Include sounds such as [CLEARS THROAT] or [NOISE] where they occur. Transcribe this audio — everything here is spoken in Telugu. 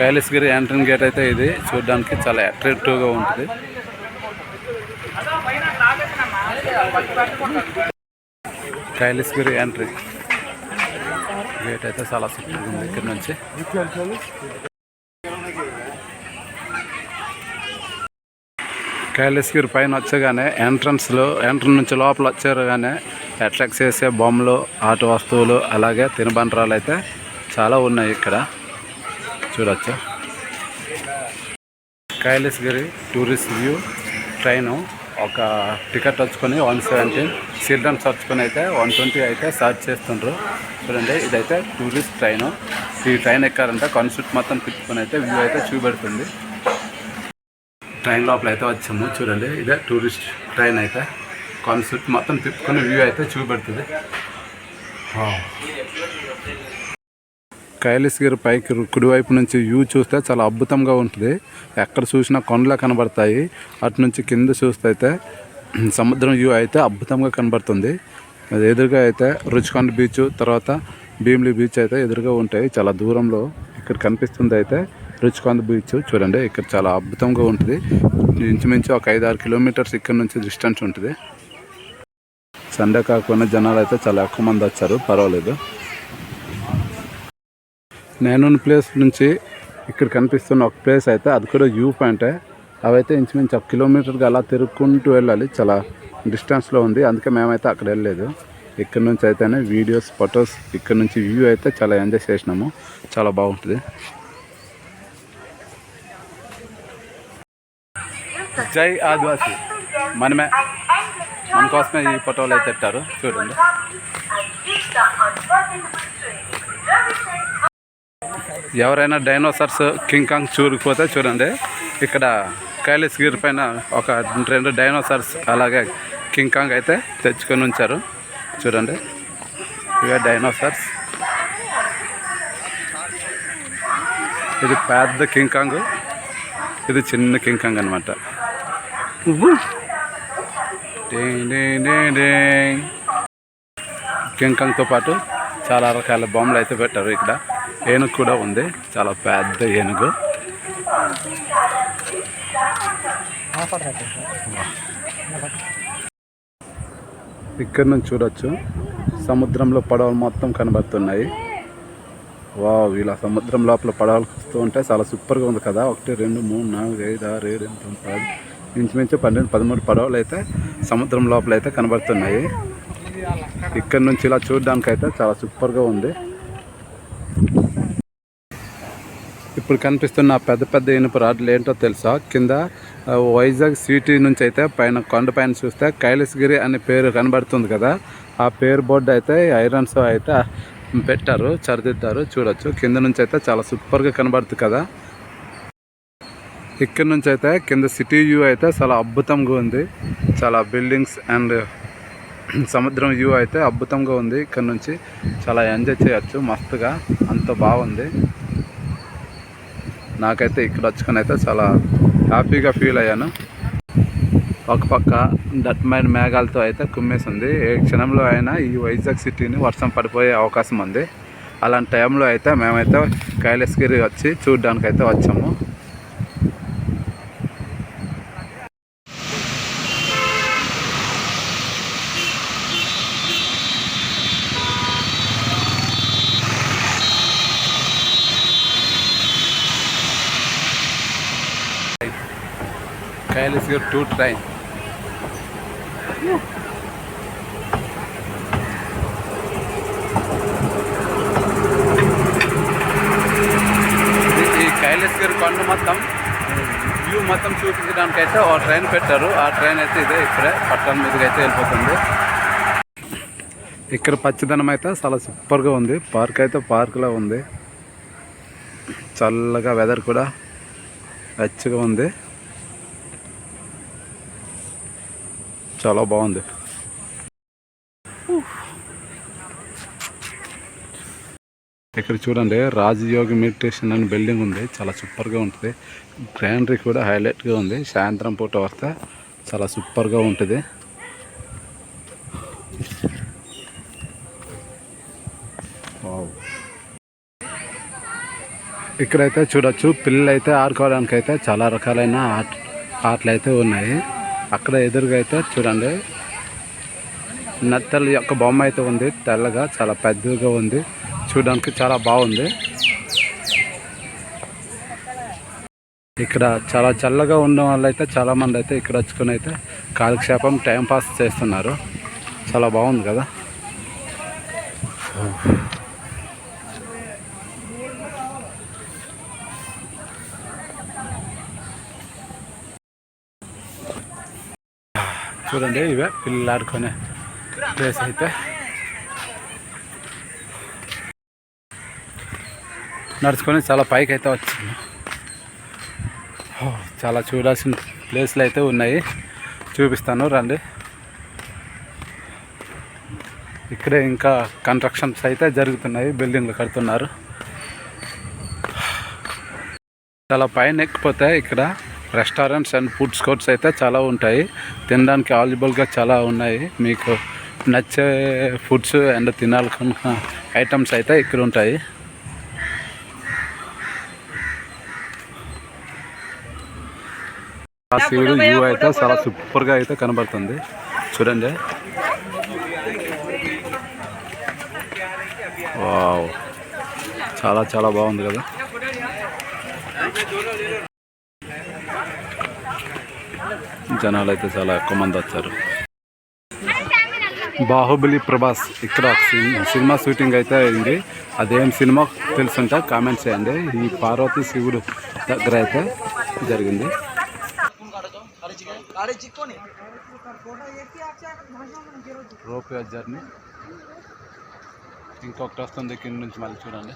కైలాసగిరి ఎంట్రన్ గేట్ అయితే ఇది. చూడడానికి చాలా అట్రాక్టివ్గా ఉంటుంది. కైలాసగిరి ఎంట్రీ. గేట్ అయితే చాలా సూపర్గా ఉంది ఇక్కడ నుంచి. కైలాసగిరి పైన వచ్చగానే ఎంట్రన్స్లో ఎంట్రన్స్ నుంచి లోపల వచ్చారుగానే అట్రాక్ట్ చేసే బొమ్మలు ఆట వస్తువులు అలాగే తినబండరాలు అయితే చాలా ఉన్నాయి ఇక్కడ. చూడొచ్చు. Kailasagiri tourist view. ట్రైన్ ఒక టికెట్ వచ్చుకొని వన్ సెవెంటీన్ చిల్డ్రన్స్ వచ్చుకొని అయితే వన్ ట్వంటీ అయితే సర్చ్ చేస్తుండ్రు. చూడండి ఇదైతే టూరిస్ట్ ట్రైన్. ఈ ట్రైన్ ఎక్కారంటే కాన్సెప్ట్ మొత్తం తిప్పుకొని అయితే వ్యూ అయితే చూపెడుతుంది. ట్రైన్ లోపల అయితే వచ్చాము చూడండి ఇదే టూరిస్ట్ ట్రైన్ అయితే. కాన్సెప్ట్ మొత్తం తిప్పుకొని వ్యూ అయితే చూపెడుతుంది. కైలాసగిరి పైకి కుడివైపు నుంచి వ్యూ చూస్తే చాలా అద్భుతంగా ఉంటుంది. ఎక్కడ చూసినా కొండలే కనబడతాయి. అటు నుంచి కింద చూస్తే అయితే [CLEARS THROAT] సముద్రం వ్యూ అయితే అద్భుతంగా కనబడుతుంది. అది ఎదురుగా అయితే రుచికొండ బీచ్ తర్వాత భీమిలి బీచ్ అయితే ఎదురుగా ఉంటాయి. చాలా దూరంలో ఇక్కడ కనిపిస్తుంది అయితే రుచికొండ బీచ్. చూడండి ఇక్కడ చాలా అద్భుతంగా ఉంటుంది. ఇంచుమించు ఒక ఐదు ఆరు కిలోమీటర్స్ ఇక్కడ నుంచి డిస్టెన్స్ ఉంటుంది. సండే కాకుండా జనాలు అయితే చాలా ఎక్కువ మంది వచ్చారు. పర్వాలేదు. నేనున్న ప్లేస్ నుంచి ఇక్కడ కనిపిస్తున్న ఒక ప్లేస్ అయితే అది కూడా వ్యూ పాయింటే అవైతే ఇంచుమించు ఒక కిలోమీటర్కి అలా తిరుక్కుంటూ వెళ్ళాలి. చాలా డిస్టెన్స్లో ఉంది. అందుకే మేమైతే అక్కడ వెళ్ళలేదు. ఇక్కడ నుంచి అయితేనే వీడియోస్ ఫొటోస్ ఇక్కడ నుంచి వ్యూ అయితే చాలా ఎంజాయ్ చేసినాము. చాలా బాగుంటుంది. జై ఆదివాసి. మనమే మన కోసమే ఈ ఫోటోలు అయితే పెట్టారు. చూడండి. ఎవరైనా డైనోసార్స్ కింగ్ కాంగ్ చూడకపోతే చూడండి ఇక్కడ కైలాసగిరి పైన ఒక రెండు డైనోసార్స్ అలాగే కింగ్ కాంగ్ అయితే తెచ్చుకొని ఉంచారు. చూడండి ఇవే డైనోసార్స్. ఇది పెద్ద కింగ్ కాంగ్ ఇది చిన్న కింగ్ కాంగ్ అనమాట కింగ్ కాంగ్తో పాటు చాలా రకాల బొమ్మలు అయితే పెట్టారు ఇక్కడ. ఏనుగు కూడా ఉంది. చాలా పెద్ద ఏనుగు. ఇక్కడ నుంచి చూడొచ్చు. సముద్రంలో పడవలు మొత్తం కనబడుతున్నాయి. వావ్ ఇలా సముద్రం లోపల పడవలు వస్తూ ఉంటే చాలా సూపర్గా ఉంది కదా. ఒకటి రెండు మూడు నాలుగు ఐదు ఆరు ఏడు ఎనిమిది తొమ్మిది పది ఇంచుమించు పన్నెండు పదమూడు పడవలు అయితే సముద్రం లోపల అయితే కనబడుతున్నాయి. ఇక్కడ నుంచి ఇలా చూడడానికి అయితే చాలా సూపర్గా ఉంది. ఇప్పుడు కనిపిస్తున్న పెద్ద పెద్ద ఇనుప రాడ్లు ఏంటో తెలుసా? కింద వైజాగ్ సిటీ నుంచి అయితే పైన కొండ పైన చూస్తే కైలాసగిరి అనే పేరు కనబడుతుంది కదా. ఆ పేరు బోర్డు అయితే ఐరన్స్ అయితే పెట్టారు సరిదిద్దారు చూడొచ్చు. కింద నుంచి అయితే చాలా సూపర్గా కనబడుతుంది కదా. ఇక్కడ నుంచి అయితే కింద సిటీ వ్యూ అయితే చాలా అద్భుతంగా ఉంది. చాలా బిల్డింగ్స్ అండ్ సముద్రం వ్యూ అయితే అద్భుతంగా ఉంది. ఇక్కడ నుంచి చాలా ఎంజాయ్ చేయొచ్చు మస్తుగా. అంత బాగుంది. నాకైతే ఇక్కడ వచ్చుకొని అయితే చాలా హ్యాపీగా ఫీల్ అయ్యాను. ఒక పక్క దట్టమైన మేఘాలతో అయితే కుమ్మేసింది. ఏ క్షణంలో అయినా ఈ వైజాగ్ సిటీని వర్షం పడిపోయే అవకాశం ఉంది. అలాంటి టైంలో అయితే మేమైతే కైలాసగిరి వచ్చి చూడడానికి అయితే వచ్చాము. కైలాసగిరి టూ ట్రైన్ ఈ కైలాసగిరి కొండ మొత్తం వ్యూ మొత్తం చూపించడానికి అయితే ఒక ట్రైన్ పెట్టారు. ఆ ట్రైన్ అయితే ఇదే ఇక్కడే పట్టణం మీదకి అయితే వెళ్ళిపోతుంది. ఇక్కడ పచ్చదనం అయితే చాలా సూపర్గా ఉంది. పార్క్ అయితే పార్క్లో ఉంది. చల్లగా వెదర్ కూడా వెచ్చగా ఉంది. చాలా బాగుంది. ఇక్కడ చూడండి రాజయోగి మెడిటేషన్ అని బిల్డింగ్ ఉంది. చాలా సూపర్గా ఉంటుంది. గ్రానరీ కూడా హైలైట్గా ఉంది. సాయంత్రం పూట వస్తే చాలా సూపర్గా ఉంటుంది. ఇక్కడైతే చూడొచ్చు పిల్లలు అయితే ఆడుకోవడానికి అయితే చాలా రకాలైన ఆట ఆటలు అయితే ఉన్నాయి. అక్కడ ఎదురుగా అయితే చూడండి. నత్తల యొక్క బొమ్మ అయితే ఉంది. తెల్లగా చాలా పెద్దగా ఉంది. చూడడానికి చాలా బాగుంది. ఇక్కడ చాలా చల్లగా ఉండడం వల్ల అయితే చాలా మంది అయితే ఇక్కడ వచ్చుకొని అయితే కాలక్షేపం టైం పాస్ చేస్తున్నారు. చాలా బాగుంది కదా. చూడండి ఇవే పిల్లలు ఆడుకునే ప్లేస్ అయితే. నడుచుకొని చాలా పైకి అయితే వచ్చింది. చాలా చూడాల్సిన ప్లేస్లు అయితే ఉన్నాయి. చూపిస్తాను రండి. ఇక్కడే ఇంకా కన్స్ట్రక్షన్స్ అయితే జరుగుతున్నాయి బిల్డింగ్లు కడుతున్నారు. చాలా పైన ఎక్కిపోతే ఇక్కడ రెస్టారెంట్స్ అండ్ ఫుడ్స్ కోర్ట్స్ అయితే చాలా ఉంటాయి. తినడానికి అవైలబుల్గా చాలా ఉన్నాయి. మీకు నచ్చే ఫుడ్స్ అండ్ తినాలనుకున్న ఐటమ్స్ అయితే ఇక్కడ ఉంటాయి. ఆ శివుడు వ్యూ అయితే చాలా సూపర్గా అయితే కనబడుతుంది. చూడండి. వావ్. చాలా చాలా బాగుంది కదా. జనాలు అయితే చాలా ఎక్కువ మంది వచ్చారు. బాహుబలి ప్రభాస్ ఇక్కడ సినిమా షూటింగ్ అయితే అయింది. అదేం సినిమా తెలుసుంటే కామెంట్స్ చేయండి. ఈ పార్వతి శివుడు దగ్గర అయితే జరిగింది. రోప్వే జర్నీ ఇంకొకటి వస్తుంది కింద నుంచి మళ్ళీ చూడండి.